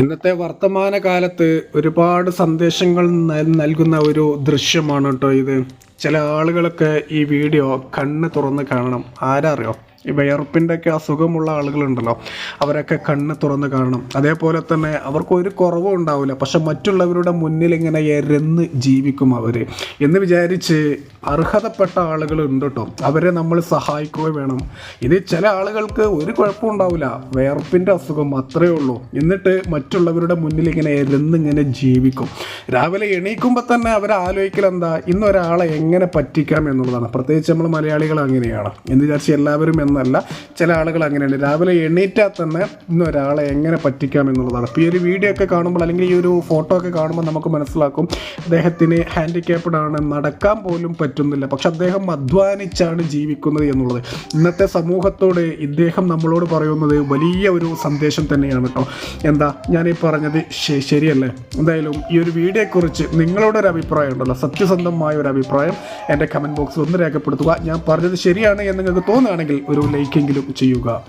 ഇന്നത്തെ വർത്തമാന കാലത്ത് ഒരുപാട് സന്ദേശങ്ങൾ നൽകുന്ന ഒരു ദൃശ്യമാണ് കേട്ടോ ഇത്. ചില ആളുകളൊക്കെ ഈ വീഡിയോ കണ്ണ് തുറന്ന് കാണണം. ആരാ അറിയോ ഈ വിയർപ്പിന്റെ ഒക്കെ അസുഖമുള്ള ആളുകളുണ്ടല്ലോ അവരൊക്കെ കണ്ണ് തുറന്ന് കാണണം. അതേപോലെ തന്നെ അവർക്ക് ഒരു കുറവും ഉണ്ടാവില്ല പക്ഷെ മറ്റുള്ളവരുടെ മുന്നിൽ ഇങ്ങനെ എരന്ന് ജീവിക്കും അവർ എന്ന് വിചാരിച്ച് അർഹതപ്പെട്ട ആളുകൾ ഉണ്ട് കേട്ടോ. അവരെ നമ്മൾ സഹായിക്കുകയും വേണം. ഇത് ചില ആളുകൾക്ക് ഒരു കുഴപ്പവും ഉണ്ടാവില്ല വിയർപ്പിന്റെ അസുഖം അത്രയേ ഉള്ളൂ. എന്നിട്ട് മറ്റുള്ളവരുടെ മുന്നിൽ ഇങ്ങനെ എരന്ന് ഇങ്ങനെ ജീവിക്കും. രാവിലെ എണീക്കുമ്പോൾ തന്നെ അവർ ആലോചിക്കൽ എന്താ? ഇന്ന് എങ്ങനെ പറ്റിക്കാം എന്നുള്ളതാണ്. പ്രത്യേകിച്ച് നമ്മൾ മലയാളികൾ അങ്ങനെയാണ്. എന്ന് വിചാരിച്ച് എല്ലാവരും എന്നല്ല ചില ആളുകൾ അങ്ങനെയാണ് രാവിലെ എണീറ്റാൽ തന്നെ ഇന്ന് ഒരാളെ എങ്ങനെ പറ്റിക്കാം എന്നുള്ളതാണ്. അപ്പോൾ ഈ ഒരു വീഡിയോ ഒക്കെ കാണുമ്പോൾ അല്ലെങ്കിൽ ഈ ഒരു ഫോട്ടോ ഒക്കെ കാണുമ്പോൾ നമുക്ക് മനസ്സിലാക്കും അദ്ദേഹത്തിന് ഹാൻഡിക്യാപ്ഡ് ആണ് നടക്കാൻ പോലും പറ്റുന്നില്ല. പക്ഷെ അദ്ദേഹം അധ്വാനിച്ചാണ് ജീവിക്കുന്നത് എന്നുള്ളത്. ഇന്നത്തെ സമൂഹത്തോട് ഇദ്ദേഹം നമ്മളോട് പറയുന്നത് വലിയ ഒരു സന്ദേശം തന്നെയാണ് കേട്ടോ. എന്താ ഞാനീ പറഞ്ഞത് ശരിയല്ലേ? എന്തായാലും ഈ ഒരു വീഡിയോയെക്കുറിച്ച് നിങ്ങളുടെ ഒരു അഭിപ്രായം ഉണ്ടല്ലോ. സത്യസന്ധമായ ഒരു അഭിപ്രായം എന്റെ കമന്റ് ബോക്സിൽ ഒന്ന് രേഖപ്പെടുത്തുക. ഞാൻ പറഞ്ഞത് ശരിയാണ് എന്ന് നിങ്ങൾക്ക് തോന്നുകയാണെങ്കിൽ ഒരു ലൈക്കെങ്കിലും ചെയ്യുക.